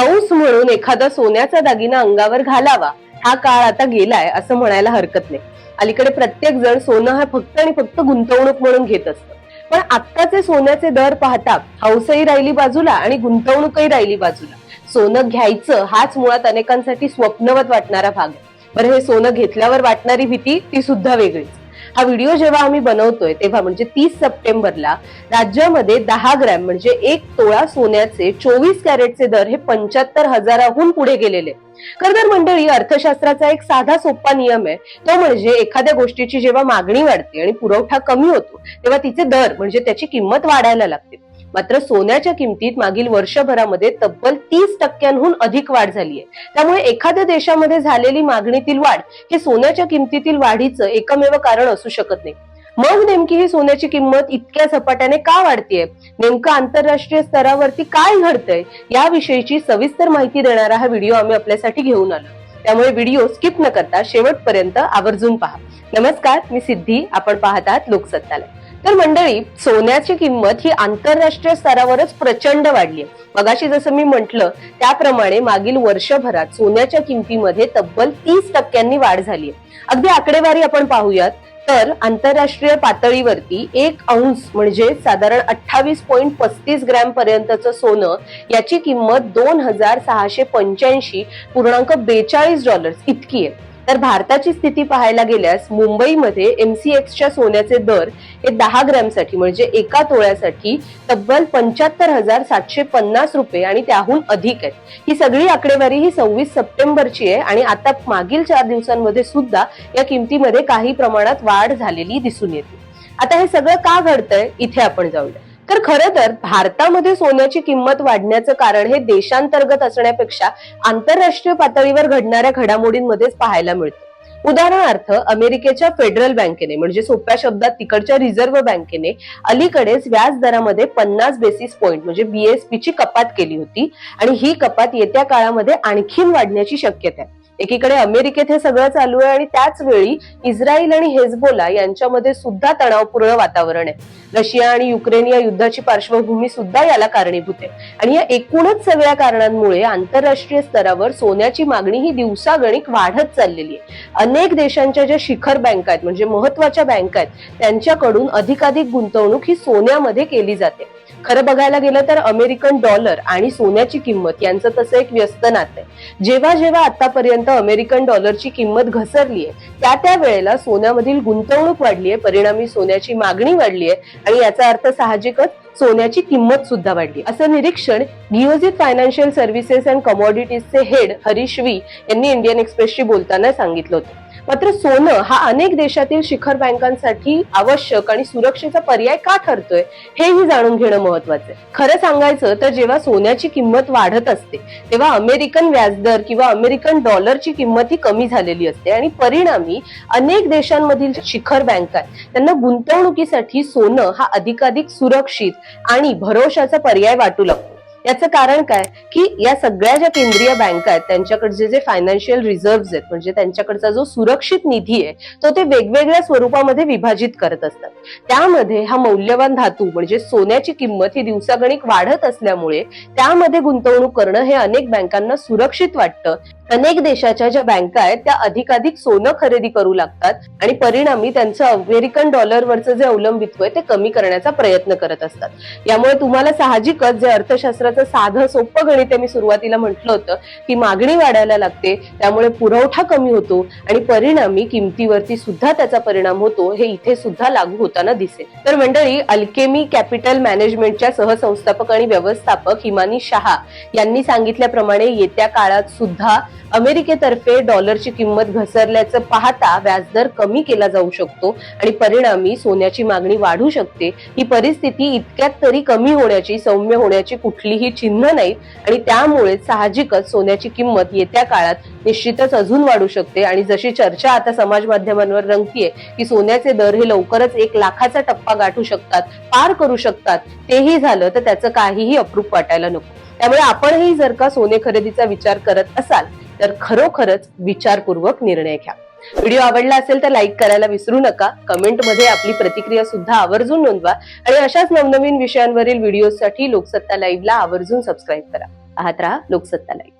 हौस म्हणून एखादा सोन्याचा दागिना अंगावर घालावा हा काळ आता गेलाय असं म्हणायला हरकत नाही. अलीकडे प्रत्येक जण सोनं हा फक्त आणि फक्त गुंतवणूक म्हणून घेत असतं. पण आत्ताचे सोन्याचे दर पाहता हौसही राहिली बाजूला आणि गुंतवणूकही राहिली बाजूला. सोनं घ्यायचं हाच मुळात अनेकांसाठी स्वप्नवत वाटणारा भाग आहे. बरं हे सोनं घेतल्यावर वाटणारी भीती ती सुद्धा वेगळीच. हा व्हिडिओ जेव्हा आम्ही बनवतोय तेव्हा म्हणजे तीस सप्टेंबरला राज्यामध्ये दहा ग्रॅम म्हणजे एक तोळा सोन्याचे चोवीस कॅरेटचे दर हे पंच्याहत्तर हजाराहून पुढे गेलेले. खर तर मंडळी अर्थशास्त्राचा एक साधा सोपा नियम आहे. तो म्हणजे एखाद्या गोष्टीची जेव्हा मागणी वाढते आणि पुरवठा कमी होतो तेव्हा तिचे दर म्हणजे त्याची किंमत वाढायला लागते. मात्र सोन्याच्या किमतीत मागील वर्षभरामध्ये तब्बल तीस टक्क्यांहून अधिक वाढ झाली आहे त्यामुळे एखाद्या देशामध्ये झालेली मागणीतील वाढ हे सोन्याच्या किमतीतील वाढीचं एकमेव कारण असू शकत नाही. मग नेमकी ही सोन्याची किंमत इतक्या झपाट्याने का वाढतीये? नेमकं आंतरराष्ट्रीय स्तरावरती काय घडतंय? याविषयीची सविस्तर माहिती देणारा हा व्हिडिओ आम्ही आपल्यासाठी घेऊन आलो. त्यामुळे व्हिडिओ स्किप न करता शेवटपर्यंत आवर्जून पहा. नमस्कार मी सिद्धी. आपण पाहत आहात लोकसत्तालय. तर मंडळी सोन्याची किंमत ही आंतरराष्ट्रीय स्तरावरच प्रचंड वाढली आहे मगाशी जसं मी म्हंटल त्याप्रमाणे मागील वर्षभरात सोन्याच्या किमतीमध्ये तब्बल तीस टक्क्यांनी वाढ झाली आहे अगदी आकडेवारी आपण पाहूयात तर आंतरराष्ट्रीय पातळीवरती एक अंश म्हणजे साधारण अठ्ठावीस पॉईंट पस्तीस ग्रॅम पर्यंतचं सोनं याची किंमत दोन हजार सहाशे पंच्याऐंशी पूर्णांक बेचाळीस डॉलर्स इतकी आहे तर भारताची स्थिती पाहायला गेल्यास मुंबईमध्ये एमसीएक्सच्या सोन्याचे दर हे दहा ग्रॅमसाठी म्हणजे एका तोळ्यासाठी तब्बल पंच्याहत्तर हजार सातशे पन्नास रुपये आणि त्याहून अधिक आहेत. ही सगळी आकडेवारी ही सव्वीस सप्टेंबरची आहे आणि आता मागील चार दिवसांमध्ये सुद्धा या किमतीमध्ये काही प्रमाणात वाढ झालेली दिसून येते. आता हे सगळं का घडतंय? इथे आपण जाऊया. तर खरं तर भारतामध्ये सोन्याची किंमत वाढण्याचं कारण हे देशांतर्गत असण्यापेक्षा आंतरराष्ट्रीय पातळीवर घडणाऱ्या घडामोडींमध्येच पाहायला मिळतं. उदाहरणार्थ अमेरिकेच्या फेडरल बँकेने म्हणजे सोप्या शब्दात तिकडच्या रिझर्व्ह बँकेने अलीकडेच व्याज दरामध्ये पन्नास बेसिस पॉईंट म्हणजे बीएसपी ची कपात केली होती. आणि ही कपात येत्या काळामध्ये आणखीन वाढण्याची शक्यता आहे. एकीकडे अमेरिकेत हे सगळं चालू आहे आणि त्याच वेळी इस्रायल आणि हेजबोला यांच्यामध्ये सुद्धा तणावपूर्ण वातावरण आहे. रशिया आणि युक्रेन या युद्धाची पार्श्वभूमी सुद्धा याला कारणीभूत आहे. आणि या एकूणच सगळ्या कारणांमुळे आंतरराष्ट्रीय स्तरावर सोन्याची मागणी ही दिवसागणिक वाढत चाललेली आहे. अनेक देशांच्या ज्या शिखर बँका आहेत म्हणजे महत्त्वाच्या बँका आहेत त्यांच्याकडून अधिकाधिक गुंतवणूक ही सोन्यामध्ये केली जाते. खरं बघायला गेलं तर अमेरिकन डॉलर आणि सोन्याची किंमत यांचं तसं एक व्यस्त नातं आहे. जेव्हा जेव्हा आतापर्यंत अमेरिकन डॉलरची किंमत घसरली आहे त्या त्या वेळेला सोन्यामधील गुंतवणूक वाढली आहे परिणामी सोन्याची मागणी वाढली आहे आणि याचा अर्थ साहजिकच सोन्याची किंमत सुद्धा वाढली असं निरीक्षण नियोजित फायनान्शियल सर्व्हिसेस अँड कमॉडिटीजचे हेड हरीश वी यांनी इंडियन एक्सप्रेसशी बोलताना सांगितलं होतं. मात्र सोनं हा अनेक देशातील शिखर बँकांसाठी आवश्यक आणि सुरक्षेचा पर्याय का ठरतोय हेही जाणून घेणं महत्वाचं आहे. खरं सांगायचं तर जेव्हा सोन्याची किंमत वाढत असते तेव्हा अमेरिकन व्याजदर किंवा अमेरिकन डॉलरची किंमत ही कमी झालेली असते आणि परिणामी अनेक देशांमधील शिखर बँका आहेत त्यांना गुंतवणुकीसाठी सोनं हा अधिकाधिक सुरक्षित आणि भरोशाचा पर्याय वाटू लागतो. याचं कारण काय? की या सगळ्या ज्या केंद्रीय बँका आहेत त्यांच्याकडचे जे फायनान्शियल रिझर्व्ह आहेत म्हणजे त्यांच्याकडचा जो सुरक्षित निधी आहे तो ते वेगवेगळ्या स्वरूपामध्ये विभाजित करत असतात. त्यामध्ये हा मौल्यवान धातू म्हणजे सोन्याची किंमत ही दिवसागणिक वाढत असल्यामुळे त्यामध्ये गुंतवणूक करणं हे अनेक बँकांना सुरक्षित वाटतं. अनेक देशाच्या ज्या बँका आहेत त्या अधिकाधिक सोनं खरेदी करू लागतात आणि परिणामी त्यांचं अमेरिकन डॉलरवरचं जे अवलंबित्व आहे ते कमी करण्याचा प्रयत्न करत असतात. यामुळे तुम्हाला साहजिकच जे अर्थशास्त्र अर्थशास्त्राचं साधं सोपं गणित मी सुरुवातीला म्हटलं होतं की मागणी वाढायला लागते त्यामुळे पुरवठा कमी होतो आणि परिणामी किमतीवरती सुद्धा त्याचा परिणाम होतो हे इथे सुद्धा लागू होताना दिसेल. तर मंडळी अल्केमी कॅपिटल मॅनेजमेंटच्या सहसंस्थापक आणि व्यवस्थापक हिमानी शहा यांनी सांगितल्याप्रमाणे येत्या काळात सुद्धा अमेरिकेतर्फे डॉलरची किंमत घसरल्याचं पाहता व्याजदर कमी केला जाऊ शकतो आणि परिणामी सोन्याची मागणी वाढू शकते. ही परिस्थिती इतक्यात तरी कमी होण्याची सौम्य होण्याची कुठलीही चिन्ह नाहीत आणि त्यामुळे साहजिकच सोन्याची किंमत येत्या काळात निश्चितच अजून वाढू शकते. आणि जशी चर्चा आता समाज माध्यमांवर रंगतीये की सोन्याचे दर हे लवकरच एक लाखाचा टप्पा गाठू शकतात पार करू शकतात तेही झालं तर त्याचं काहीही अप्रूप वाटायला नको. त्यामुळे आपणही जर का सोने खरेदीचा विचार करत असाल तर खरोखरच विचारपूर्वक निर्णय घ्या. व्हिडिओ आवडला असेल तर लाईक करायला विसरू नका. कमेंटमध्ये आपली प्रतिक्रिया सुद्धा आवर्जून नोंदवा. आणि अशाच नवनवीन विषयांवरील व्हिडिओसाठी लोकसत्ता लाईव्हला आवर्जून सबस्क्राईब करा. पाहत राहा लोकसत्ता लाईव्ह.